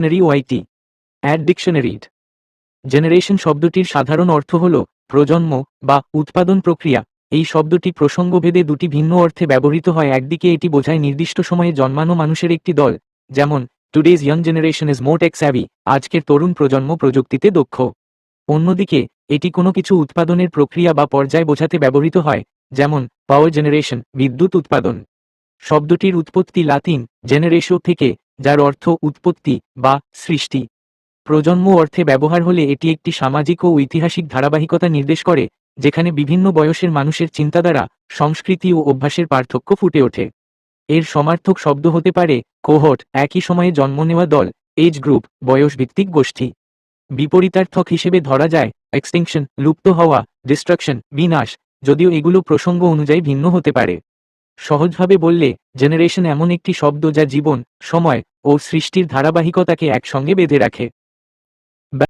Dictionary ওয়াইটি অ্যাড ডিকশনারিড জেনারেশন শব্দটির সাধারণ অর্থ হল প্রজন্ম বা উৎপাদন প্রক্রিয়া। এই শব্দটি প্রসঙ্গভেদে দুটি ভিন্ন অর্থে ব্যবহৃত হয়। একদিকে এটি বোঝায় নির্দিষ্ট সময়ে জন্মানো মানুষের একটি দল, যেমন টুডেজ ইয়াং জেনারেশন ইজ মোট অ্যাভি আজকের তরুণ প্রজন্ম প্রযুক্তিতে দক্ষ। অন্যদিকে, এটি কোনো কিছু উৎপাদনের প্রক্রিয়া বা পর্যায় বোঝাতে ব্যবহৃত হয়, যেমন পাওয়ার জেনারেশন বিদ্যুৎ উৎপাদন। শব্দটির উৎপত্তি লাতিন জেনারেশো থেকে যার অর্থ উৎপত্তি বা সৃষ্টি। প্রজন্ম অর্থে ব্যবহার হলে এটি একটি সামাজিক ও ঐতিহাসিক ধারাবাহিকতা নির্দেশ করে, যেখানে বিভিন্ন বয়সের মানুষের চিন্তাধারা, সংস্কৃতি ও অভ্যাসের পার্থক্য ফুটে ওঠে। এর সমার্থক শব্দ হতে পারে কোহট, একই সময়ে জন্ম নেওয়া দল, এজ গ্রুপ, বয়সভিত্তিক গোষ্ঠী। বিপরীতার্থক হিসেবে ধরা যায় এক্সটিংশন, লুপ্ত হওয়া, ডিস্ট্রাকশন, বিনাশ, যদিও এগুলো প্রসঙ্গ অনুযায়ী ভিন্ন হতে পারে। সহজভাবে বললে, জেনারেশন এমন একটি শব্দ যা জীবন, সময় ও সৃষ্টির ধারাবাহিকতাকে একসঙ্গে বেঁধে রাখে।